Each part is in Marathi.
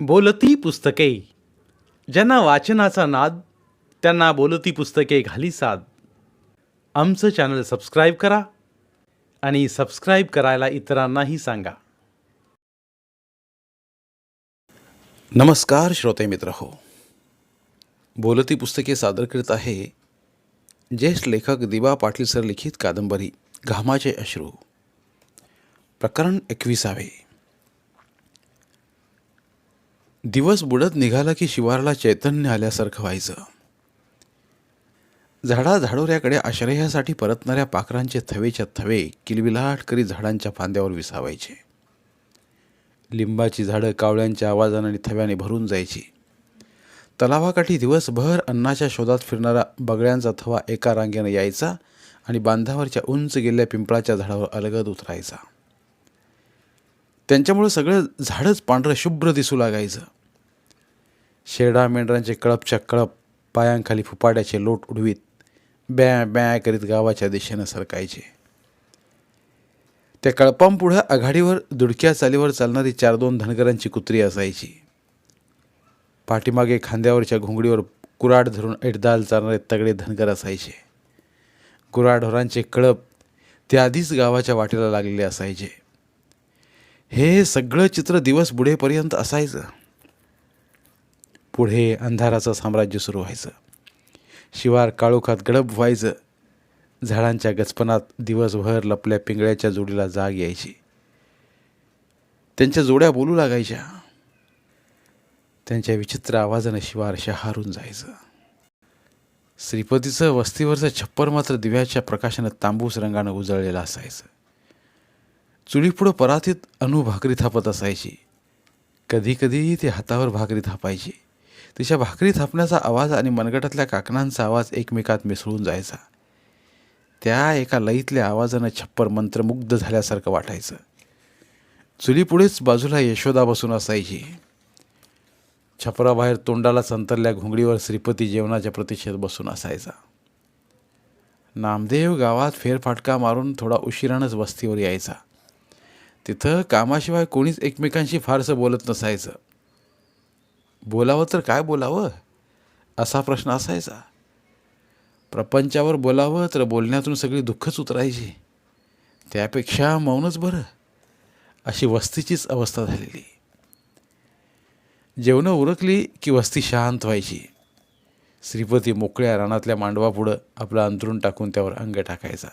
बोलती पुस्तके. ज्यांना वाचनाचा नाद त्यांना बोलती पुस्तके घाली साद. आमचं चॅनल सबस्क्राईब करा आणि सबस्क्राईब करायला इतरांनाही सांगा. नमस्कार श्रोते मित्र हो बोलती पुस्तके सादर करीत आहे ज्येष्ठ लेखक दिवा पाटील सर लिखित कादंबरी घामाचे अश्रू. प्रकरण एकविसावे. दिवस बुडत निघाला की शिवारला चैतन्य आल्यासारखं व्हायचं. झाडा झाडोऱ्याकडे आश्रयासाठी परतणाऱ्या पाखरांचे थवेच्या थवे किलबिलाट करी झाडांच्या फांद्यावर विसावायचे. लिंबाची झाडं कावळ्यांच्या आवाजाने आणि थव्याने भरून जायची. तलावाकाठी दिवसभर अन्नाच्या शोधात फिरणारा बगळ्यांचा थवा एका रांगेनं यायचा आणि बांधावरच्या उंच गेलेल्या पिंपळाच्या झाडावर अलगद उतरायचा. त्यांच्यामुळे सगळं झाडच पांढरं शुभ्र दिसू लागायचं. शेरडा मेंढरांचे कळपच्या कळप पायांखाली फुपाट्याचे लोट उडवीत ब्या ब्या करीत गावाच्या दिशेनं सरकायचे. त्या कळपांपुढं आघाडीवर दुडक्या चालीवर चालणारी चार दोन धनगरांची कुत्री असायची. पाठीमागे खांद्यावरच्या घोंगडीवर कुराड धरून ऐटदाल चालणारे तगडे धनगर असायचे. गुराढोरांचे कळप ते आधीच गावाच्या वाटेला लागलेले असायचे. हे सगळं चित्र दिवस बुडेपर्यंत असायचं. पुढे अंधाराचं साम्राज्य सुरू व्हायचं. शिवार काळोखात गडप व्हायचं. झाडांच्या गचपणात दिवसभर लपल्या पिंगळ्याच्या जोडीला जाग यायची. त्यांच्या जोड्या बोलू लागायच्या. त्यांच्या विचित्र आवाजानं शिवार शहारून जायचं. श्रीपतीचं वस्तीवरचं छप्पर मात्र दिव्याच्या प्रकाशानं तांबूस रंगानं उजळलेलं असायचं. चुलीपुढं परातीत अनु भाकरी थापत असायची. कधी कधी ती हातावर भाकरी थापायची. तिच्या भाकरी थापण्याचा आवाज आणि मनगटातल्या काकणांचा आवाज एकमेकात मिसळून जायचा. त्या एका लईतल्या आवाजानं छप्पर मंत्रमुग्ध झाल्यासारखं वाटायचं. चुलीपुढेच बाजूला यशोदा बसून असायची. छपराबाहेर तोंडाला संतरल्या घोंगडीवर श्रीपती जेवणाच्या प्रतीक्षेत बसून असायचा. नामदेव गावात फेरफाटका मारून थोडा उशिरानंच वस्तीवर यायचा. तिथं कामाशिवाय कोणीच एकमेकांशी फारसं बोलत नसायचं. बोलावं तर काय बोलावं? असा प्रश्न असायचा. प्रपंचावर बोलावं तर बोलण्यातून सगळी दुःखच उतरायची. त्यापेक्षा मौनच बरं. अशी वस्तीचीच अवस्था झालेली. जेवणं उरकली की वस्ती शांत व्हायची. श्रीपती मोकळ्या रानातल्या मांडवापुढं आपलं अंतरून टाकून त्यावर अंग टाकायचा.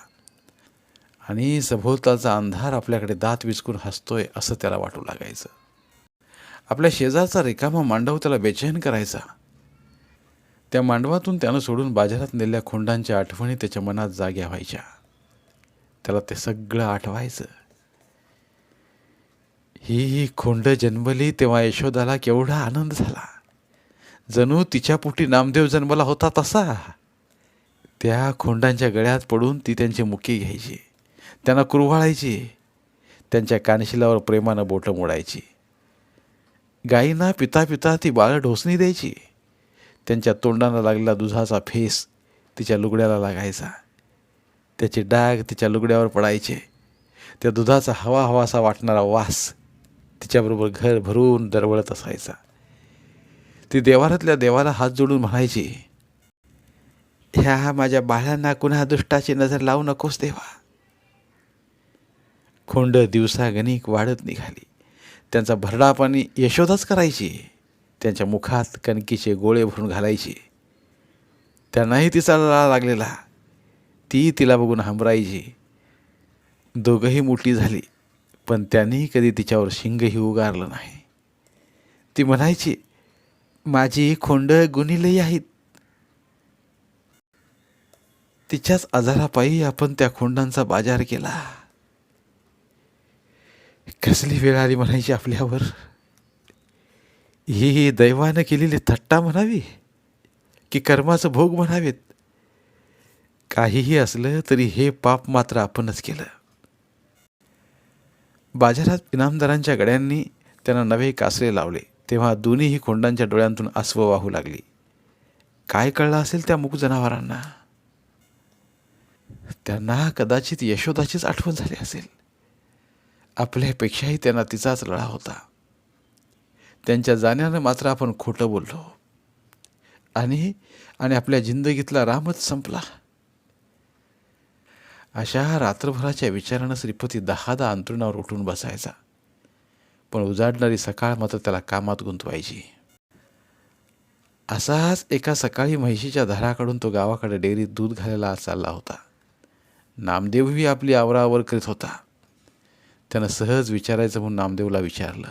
आणि सभोवतालचा अंधार आपल्याकडे दात विचकून हसतोय असं त्याला वाटू लागायचं. आपल्या शेजारचा रिकामा मांडव त्याला बेचैन करायचा. त्या मांडवातून त्यानं सोडून बाजारात नेलेल्या खोंडांच्या आठवणी त्याच्या मनात जाग्या व्हायच्या. त्याला ते सगळं आठवायचं. ही ही खोंड जन्मली तेव्हा यशोदाला केवढा आनंद झाला. जणू तिच्या पोटी नामदेव जन्मला होता तसा. त्या खोंडांच्या गळ्यात पडून ती त्यांची मुकी घ्यायची. त्यांना कुरवाळायची. त्यांच्या कानशिलावर प्रेमानं बोटं मोडायची. गायींना पिता पिता ती बाळ ढोसणी द्यायची. त्यांच्या तोंडाला लागलेला दुधाचा फेस तिच्या लुगड्याला लागायचा. त्याचे डाग तिच्या लुगड्यावर पडायचे. त्या दुधाचा हवा हवासा वाटणारा वास तिच्याबरोबर घर भरून दरवळत असायचा. ती देवारातल्या देवाला हात जोडून म्हणायची ह्या माझ्या बाळांना कुणा दुष्टाची नजर लावू नकोस देवा. खोंड दिवसागणिक वाढत निघाली. त्यांचा भरडा पाणी यशोदाच करायची. त्यांच्या मुखात कणकीचे गोळे भरून घालायचे. त्यांनाही तिचा लळा लागलेला. ती तिला बघून हंबरायची. दोघंही मोठी झाली पण त्यांनीही कधी तिच्यावर शिंगही उगारलं नाही. ती म्हणायची माझी खोंड गुणीलही आहेत. तिच्याच आजारापायी आपण त्या खोंडांचा बाजार केला. कसली वेळ आली म्हणायची आपल्यावर? ही दैवानं केलेली थट्टा म्हणावी? की कर्माचं भोग म्हणावेत? काहीही असलं तरी हे पाप मात्र आपणच केलं. बाजारात इनामदारांच्या गड्यांनी त्यांना नवे कासरे लावले. तेव्हा दोन्हीही खोंडांच्या डोळ्यांतून अस्व वाहू लागली. काय कळलं असेल त्या मूक जनावरांना? त्यांना कदाचित यशोदाचीच आठवण झाली असेल. आपल्यापेक्षाही त्यांना तिचाच लढा होता. त्यांच्या जाण्यानं मात्र आपण खोटं बोललो. आणि आणि आपल्या जिंदगीतला रामच संपला. अशा रात्रभराच्या विचारानं श्रीपती दहादा अंतरुणावर उठून बसायचा. पण उजाडणारी सकाळ मात्र त्याला कामात गुंतवायची. असाच एका सकाळी म्हैशीच्या धाराकडून तो गावाकडे डेअरीत दूध घालायला चालला होता. नामदेवही आपली आवरावर करीत होता. त्यानं सहज विचारायचं म्हणून नामदेवला विचारलं.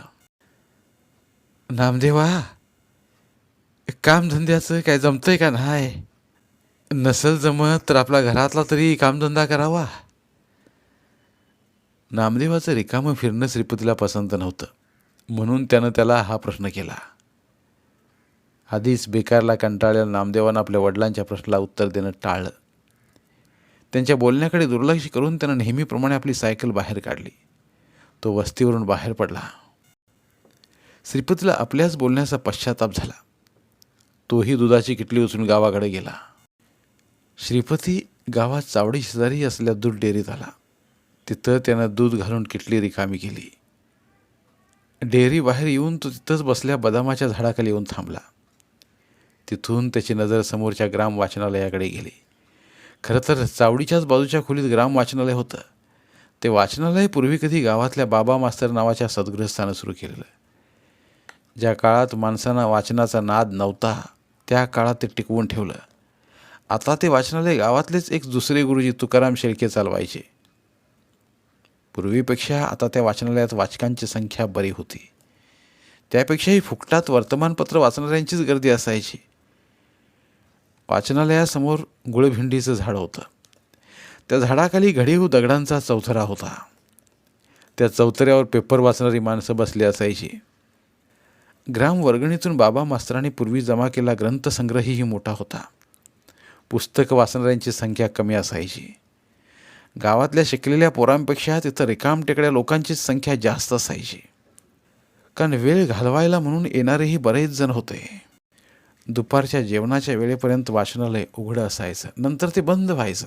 नामदेवा कामधंद्याचं काय जमतंय का नाही? नसेल जमत तर आपला घरातला तरी कामधंदा करावा. नामदेवाचं रिकामं फिरणं श्रीपतीला पसंत नव्हतं म्हणून त्यानं त्याला हा प्रश्न केला. आधीच बेकारला कंटाळलेल्या नामदेवानं आपल्या वडिलांच्या प्रश्नाला उत्तर देणं टाळलं. त्यांच्या बोलण्याकडे दुर्लक्ष करून त्यानं नेहमीप्रमाणे आपली सायकल बाहेर काढली. तो वस्तीवरून बाहेर पडला. श्रीपतीला आपल्याच बोलण्याचा पश्चाताप झाला. तोही दुधाची किटली उचलून गावाकडे गेला. श्रीपती गावात चावडी शेजारी असल्या दूध डेअरीत आला. तिथं त्यानं दूध घालून किटली रिकामी केली. डेअरी बाहेर येऊन तो तिथंच बसल्या बदामाच्या झाडाखाली येऊन थांबला. तिथून त्याची नजर समोरच्या ग्राम वाचनालयाकडे गेली. खरं तर चावडीच्याच बाजूच्या खोलीत ग्राम वाचनालय होतं. ते वाचनालय पूर्वी कधी गावातल्या बाबा मास्तर नावाच्या सद्गृहस्थानं सुरू केलेलं ज्या काळात माणसांना वाचनाचा नाद नव्हता त्या काळात ते टिकवून ठेवलं. आता ते वाचनालय गावातलेच एक दुसरे गुरुजी तुकाराम शेळके चालवायचे. पूर्वीपेक्षा आता त्या वाचनालयात वाचकांची संख्या बरी होती. त्यापेक्षाही फुकटात वर्तमानपत्र वाचणाऱ्यांचीच गर्दी असायची. वाचनालयासमोर गुळभिंडीचं झाड होतं. त्या झाडाखाली घडीव दगडांचा चौथरा होता. त्या चौथऱ्यावर पेपर वाचणारी माणसं बसली असायची. ग्राम वर्गणीतून बाबा मास्तरांनी पूर्वी जमा केला ग्रंथसंग्रहही मोठा होता. पुस्तकं वाचणाऱ्यांची संख्या कमी असायची. गावातल्या शिकलेल्या पोरांपेक्षा तिथं रिकाम टेकड्या लोकांचीच संख्या जास्त असायची. कारण वेळ घालवायला म्हणून येणारेही बरेच जण होते. दुपारच्या जेवणाच्या वेळेपर्यंत वाचनालय उघडं असायचं. नंतर ते बंद व्हायचं.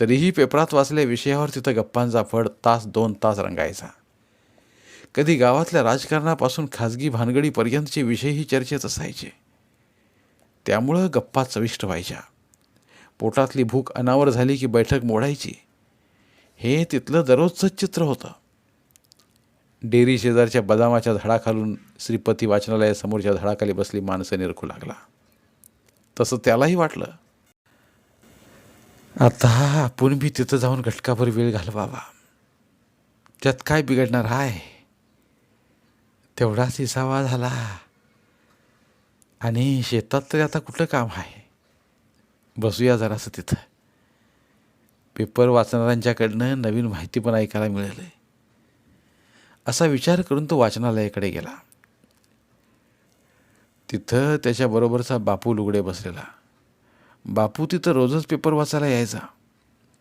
तरीही पेपरात वाचल्या विषयावर तिथं गप्पांचा फड तास दोन तास रंगायचा. कधी गावातल्या राजकारणापासून खाजगी भानगडीपर्यंतचे विषयही चर्चेत असायचे. त्यामुळं गप्पा चविष्ट व्हायच्या. पोटातली भूक अनावर झाली की बैठक मोडायची. हे तिथलं दररोजचं चित्र होतं. डेअरी शेजारच्या बदामाच्या झाडाखालून श्रीपती वाचनालयासमोरच्या झाडाखाली बसली माणसं निरखू लागला. तसं त्यालाही वाटलं. आता आपण बी तिथं जाऊन घटकाभर वेळ घालवावा. त्यात काय बिघडणार आहे? तेवढाच हिसावा झाला. आणि शेतात तरी आता कुठलं काम आहे? बसूया जरासं तिथं. पेपर वाचणाऱ्यांच्याकडनं नवीन माहिती पण ऐकायला मिळेल असा विचार करून तो वाचनालयाकडे गेला. तिथं त्याच्याबरोबरचा बापू लुगडे बसलेला. बापू तिथं रोजच पेपर वाचायला यायचा.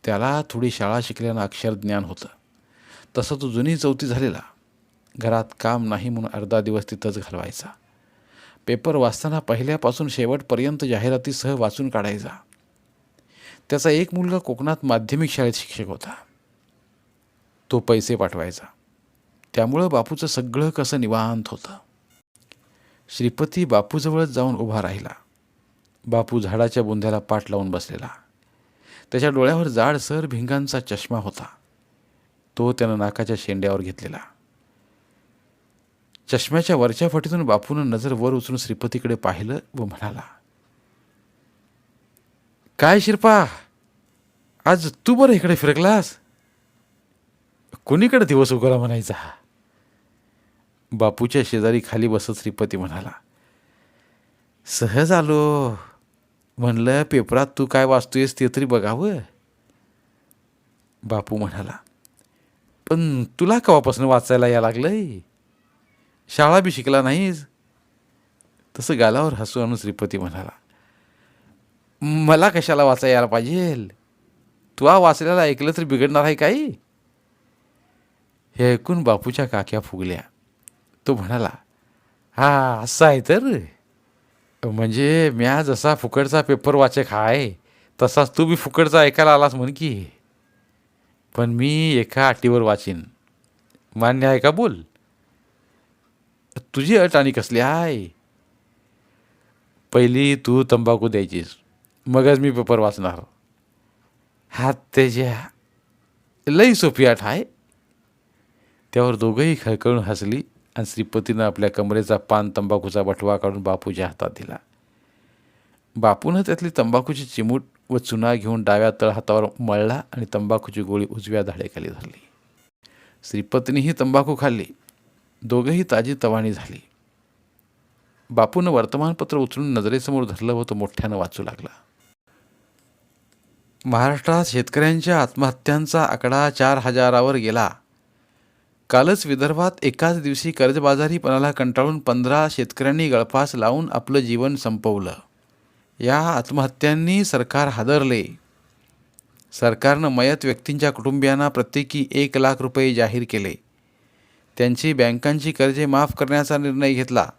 त्याला थोडी शाळा शिकल्यानं अक्षर ज्ञान होतं. तसं तो जुनी चौथी झालेला. घरात काम नाही म्हणून अर्धा दिवस तिथंच घालवायचा. पेपर वाचताना पहिल्यापासून शेवटपर्यंत जाहिरातीसह वाचून काढायचा. त्याचा एक मुलगा कोकणात माध्यमिक शाळेत शिक्षक होता. तो पैसे पाठवायचा. त्यामुळं बापूचं सगळं कसं निवांत होतं. श्रीपती बापूजवळच जाऊन उभा राहिला. बापू झाडाच्या बुंध्याला पाठ लावून बसलेला. त्याच्या डोळ्यावर जाडसर भिंगांचा चष्मा होता. तो त्यानं नाकाच्या शेंड्यावर घेतलेला. चष्म्याच्या वरच्या फटीतून बापूनं नजर वर उचलून श्रीपतीकडे पाहिलं व म्हणाला काय शिरपा आज तू बरं इकडे फिरकलास? कोणीकडे दिवस उगवला म्हणायचा बापूच्या शेजारी खाली बसत श्रीपती म्हणाला सहज आलो. म्हणलं पेपरात तू काय वाचतोयस ते तरी बघावं बापू म्हणाला पण तुला कवापासून वाचायला या लागलंय? शाळा बी शिकला नाहीस? तसं गालावर हसू आणून श्रीपती म्हणाला मला कशाला वाचा यायला पाहिजे तू हा वाचलेला ऐकलं तर बिघडणार आहे काही? हे ऐकून बापूच्या काक्या फुगल्या. तो म्हणाला हा असं आहे तर? म्हणजे म्या जसा फुकटचा पेपर वाचक आहे तसाच तू बी फुकटचा ऐकायला आलास म्हण की. पण मी एका अटीवर वाचीन. मान्य आहे का बोल? तुझी अट आणि कसली आहे पहिली तू तंबाखू द्यायचीस मगच मी पेपर वाचणार. हात त्याच्या लई सोपी आठ आहे त्यावर दोघंही खळखळून हसली. आणि श्रीपतीनं आपल्या कमरेचा पान तंबाखूचा बटवा काढून बापूच्या हातात दिला. बापूनं त्यातली तंबाखूची चिमूट व चुना घेऊन डाव्या तळहातावर मळला आणि तंबाखूची गोळी उजव्या धाडेखाली धरली. श्रीपतीनीही तंबाखू खाल्ली. दोघंही ताजी तवाणी झाली. बापूनं वर्तमानपत्र उचलून नजरेसमोर धरलं व तो मोठ्यानं वाचू लागला. महाराष्ट्रात शेतकऱ्यांच्या आत्महत्यांचा आकडा चार हजारावर गेला. कालच विदर्भात एकाच दिवशी कर्जबाजारीपणाला कंटाळून पंधरा शेतकऱ्यांनी गळफास लावून आपलं जीवन संपवलं. या आत्महत्यांनी सरकार हादरले. सरकारनं मयत व्यक्तींच्या कुटुंबियांना प्रत्येकी एक लाख रुपये जाहीर केले. त्यांची बँकांची कर्जे माफ करण्याचा निर्णय घेतला.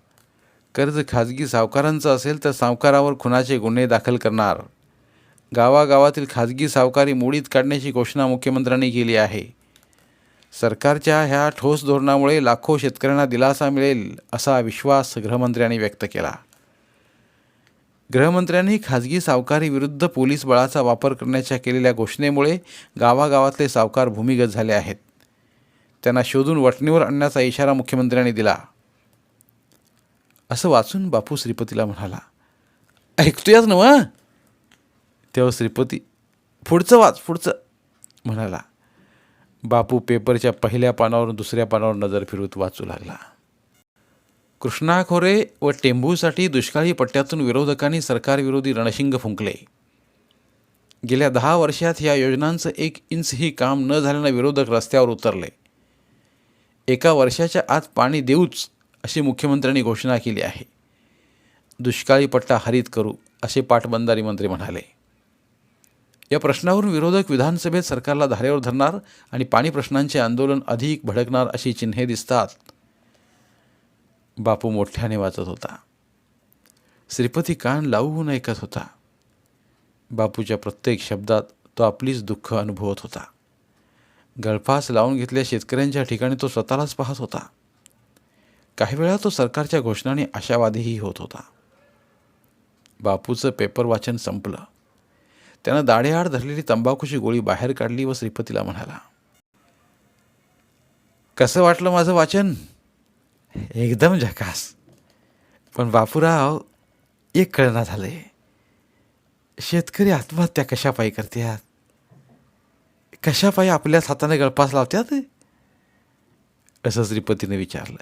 कर्ज खाजगी सावकारांचं असेल तर सावकारावर खुनाचे गुन्हे दाखल करणार. गावागावातील खाजगी सावकारी मोडीत काढण्याची घोषणा मुख्यमंत्र्यांनी केली आहे. सरकारच्या ह्या ठोस धोरणामुळे लाखो शेतकऱ्यांना दिलासा मिळेल असा विश्वास गृहमंत्र्यांनी व्यक्त केला. गृहमंत्र्यांनी खाजगी सावकारी विरुद्ध पोलीस बळाचा वापर करण्याच्या केलेल्या घोषणेमुळे गावागावातले सावकार भूमिगत झाले आहेत. त्यांना शोधून वटणीवर आणण्याचा इशारा मुख्यमंत्र्यांनी दिला. असं वाचून बापू श्रीपतीला म्हणाला ऐकतोयाच ना तेव्हा श्रीपती पुढचं वाच पुढचं म्हणाला. बापू पेपरच्या पहिल्या पानावरून दुसऱ्या पानावर नजर फिरवत वाचू लागला. कृष्णा खोरे व टेंभूसाठी दुष्काळी पट्ट्यातून विरोधकांनी सरकारविरोधी रणशिंग फुंकले. गेल्या दहा वर्षात या योजनांचं एक इंचही काम न झाल्यानं विरोधक रस्त्यावर उतरले. एका वर्षाच्या आत पाणी देऊच अशी मुख्यमंत्र्यांनी घोषणा केली आहे. दुष्काळी पट्टा हरित करू असे पाटबंधारी मंत्री म्हणाले. या प्रश्नावरून विरोधक विधानसभेत सरकारला धारेवर धरणार आणि पाणी प्रश्नांचे आंदोलन अधिक भडकणार अशी चिन्हे दिसतात. बापू मोठ्याने वाचत होता. श्रीपती कान लावून ऐकत होता. बापूच्या प्रत्येक शब्दात तो आपलीच दुःख अनुभवत होता. गळफास लावून घेतल्या शेतकऱ्यांच्या ठिकाणी तो स्वतःलाच पाहत होता. काही वेळा तो सरकारच्या घोषणाने आशावादीही होत होता. बापूचं पेपर वाचन संपलं. त्यानं दाढेआड धरलेली तंबाखूची गोळी बाहेर काढली व श्रीपतीला म्हणाला कसं वाटलं माझं वाचन? एकदम झकास पण बापूराव एक कळना आहे शेतकरी आत्महत्या कशापायी करतात कशापायी आपल्याच हाताने गळपास लावतात असं श्रीपतीने विचारलं.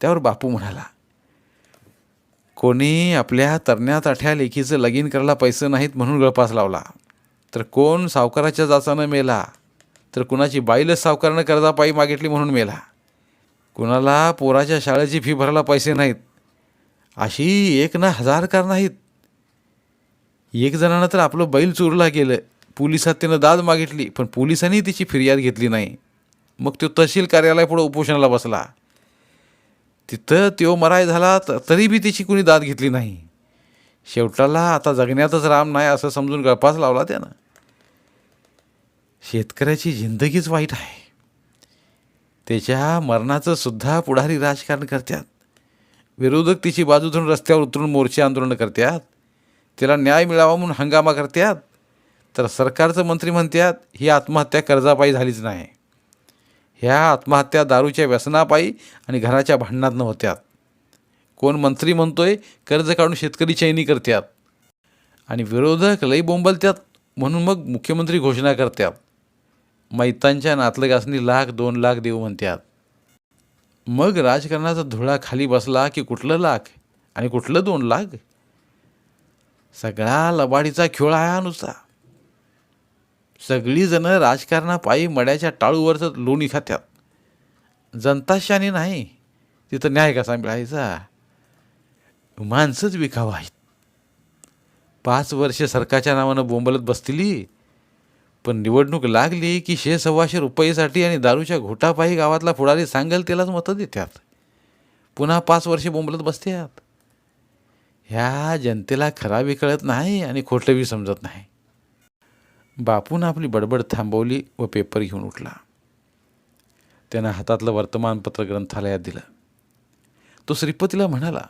त्यावर बापू म्हणाला कोणी आपल्या तरण्या ताठ्या लेखीचं लगीन करायला पैसे नाहीत म्हणून गळपास लावला. तर कोण सावकाराच्या जाचानं मेला? तर कुणाची बाईलच सावकारानं कर्जापायी मागितली म्हणून मेला? कुणाला पोराच्या शाळेची फी भरायला पैसे नाहीत? अशी एक ना हजार कार नाहीत. एक जणानं तर आपलं बैल चोरला गेलं. पोलिसात त्यानं दाद मागितली पण पोलिसांनी तिची फिर्याद घेतली नाही. मग तो तहसील कार्यालयापुढं उपोषणाला बसला. तिथं तो मराय झाला तरी बी तिची कुणी दाद घेतली नाही. शेवटाला आता जगण्यातच राम नाही असं समजून गळपास लावला त्यानं. शेतकऱ्याची जिंदगीच वाईट आहे. त्याच्या मरणाचं सुद्धा पुढारी राजकारण करतात. विरोधक तिची बाजू धरून रस्त्यावर उतरून मोर्चे आंदोलन करतात. तिला न्याय मिळावा म्हणून हंगामा करतात. तर सरकारचं मंत्री म्हणतात ही आत्महत्या कर्जापायी झालीच नाही. ह्या आत्महत्या दारूच्या व्यसनापायी आणि घराच्या भांडणातनं होत्यात. कोण मंत्री म्हणतोय कर्ज काढून शेतकरी चैनी करतात आणि विरोधक लई बोंबलतात म्हणून मग मुख्यमंत्री घोषणा करतात मैतांच्या नातलगासनी लाख दोन लाख देऊ म्हणतात मग राजकारणाचा धुळा खाली बसला की कुठलं लाख आणि कुठलं दोन लाख? सगळा लबाडीचा खेळ आहे नुसता. सगळीजणं राजकारणापायी मड्याच्या टाळूवरच लोणी खात्यात. जनताशाने नाही तिथं न्याय कसा मिळायचा? माणसंच विकावं आहेत. पाच वर्ष सरकारच्या नावानं बोंबलत बसतील. पण निवडणूक लागली की शे सव्वाशे रुपयेसाठी आणि दारूच्या घोटापायी गावातला पुढारी सांगेल त्यालाच मतं देतात पुन्हा पाच वर्षे बोंबलत बसतात ह्या जनतेला खराबी कळत नाही आणि खोटंबी समजत नाही. बापून आपली बडबड थांबवली व पेपर घेऊन उठला. त्यानं हातातलं वर्तमानपत्र ग्रंथालयात दिलं. तो श्रीपतीला म्हणाला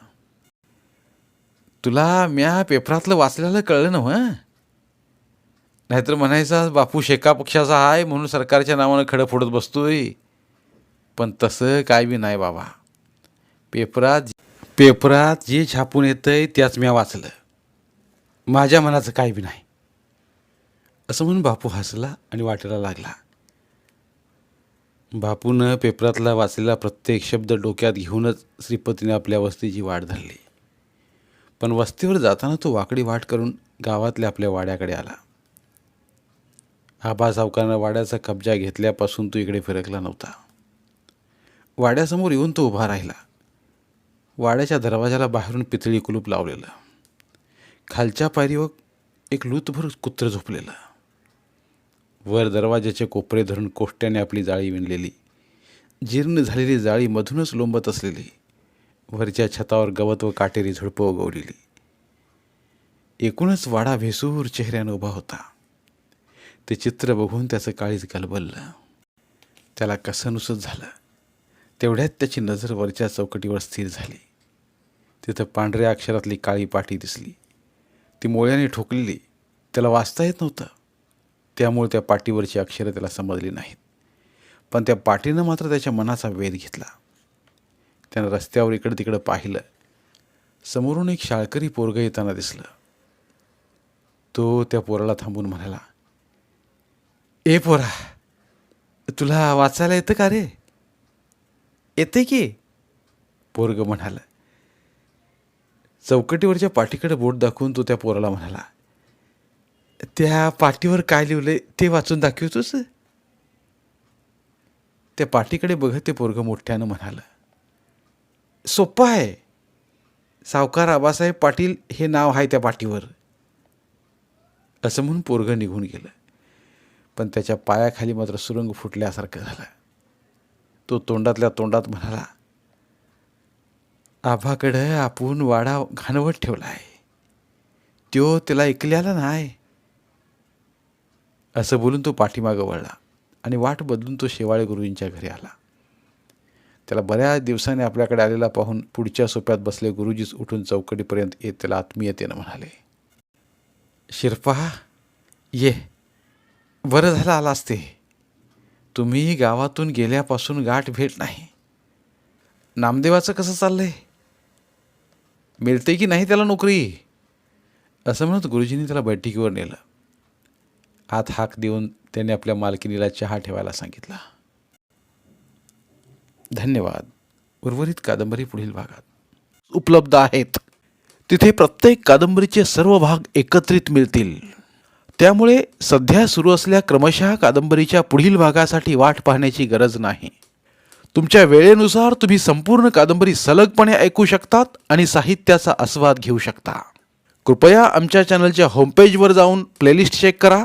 तुला म्या पेपरातलं वाचलेलं कळलं ना नाहीतर म्हणायचा बापू शेका पक्षाचा आहे म्हणून सरकारच्या नावानं खडं फोडत बसतोय. पण तसं काय बी नाही बाबा. पेपरात पेपरात जे छापून येतंय त्याच म्या वाचलं. माझ्या मनाचं काय बी नाही. असं म्हणून बापू हसला आणि वाटायला लागला. बापूनं पेपरातला वाचलेला प्रत्येक शब्द डोक्यात घेऊनच श्रीपतीने आपल्या वस्तीची वाट धरली. पण वस्तीवर जाताना तो वाकडी वाट करून गावातल्या आपल्या वाड्याकडे आला. आबा सावकारानं वाड्याचा कब्जा घेतल्यापासून तो इकडे फिरकला नव्हता. वाड्यासमोर येऊन तो उभा राहिला. वाड्याच्या दरवाजाला बाहेरून पितळी कुलूप लावलेलं. खालच्या पायरीवर एक लूतभर कुत्रं झोपलेलं. वर दरवाजाचे कोपरे धरून कोष्ट्याने आपली जाळी विणलेली. जीर्ण झालेली जाळी मधूनच लोंबत असलेली. वरच्या छतावर गवत व काटेरी झुडपं उगवलेली. एकूणच वाडा भेसूर चेहऱ्यानं उभा होता. ते चित्र बघून त्याचं काळीच गलबललं. त्याला कसनुसत झालं. तेवढ्यात त्याची नजर वरच्या चौकटीवर स्थिर झाली. तिथं पांढऱ्या अक्षरातली काळी पाठी दिसली. ती मोळ्याने ठोकलेली. त्याला वाचता येत नव्हतं. त्यामुळे त्या पाठीवरची अक्षरं त्याला समजली नाहीत. पण त्या पाटीनं मात्र त्याच्या मनाचा वेध घेतला. त्यानं रस्त्यावर इकडं तिकडं पाहिलं. समोरून एक शाळकरी पोरगं येताना दिसलं. तो त्या पोराला थांबून म्हणाला ए पोरा तुला वाचायला येतं का रे? येते की? पोरग म्हणाला. चौकटीवरच्या पाठीकडे बोट दाखवून तो त्या पोराला म्हणाला त्या पाठीवर काय लिहिलंय ते वाचून दाखवतोच त्या पाठीकडे बघत ते पोरग मोठ्यानं म्हणालं सोपं आहे. सावकार आबासाहेब पाटील हे नाव आहे त्या पाठीवर. असं म्हणून पोरग निघून गेलं. पण त्याच्या पायाखाली मात्र सुरंग फुटल्यासारखं झालं. तो तोंडातल्या तोंडात म्हणाला आभाकडं आपण वाडा घाणवत ठेवला आहे त्यो त्याला ऐकल्याला नाही. असं बोलून तो पाठीमागं वळला आणि वाट बदलून तो शेवाळे गुरुजींच्या घरी आला. त्याला बऱ्याच दिवसांनी आपल्याकडे आलेला पाहून पुढच्या सोप्यात बसले गुरुजीच उठून चौकटीपर्यंत येत त्याला आत्मीयतेनं म्हणाले शिरपा ये. बरं झालं आला असते तुम्ही गावातून गेल्यापासून गाठ भेट नाही. नामदेवाचं कसं चाललंय? मिळते की नाही त्याला नोकरी? असं म्हणत गुरुजींनी त्याला बैठकीवर नेलं. हात हाक देऊन त्याने आपल्या मालकिनीला चहा ठेवायला सांगितला. धन्यवाद. उर्वरित कादंबरी पुढील भागात. उपलब्ध आहेत. तिथे प्रत्येक कादंबरीचे सर्व भाग एकत्रित मिळतील. त्यामुळे सध्या सुरू असलेल्या क्रमशः कादंबरीच्या पुढील भागासाठी वाट पाहण्याची गरज नाही. तुमच्या वेळेनुसार तुम्ही संपूर्ण कादंबरी सलगपणे ऐकू शकतात आणि साहित्याचा आस्वाद घेऊ शकता. कृपया आमच्या चॅनलच्या होमपेजवर जाऊन प्लेलिस्ट चेक करा.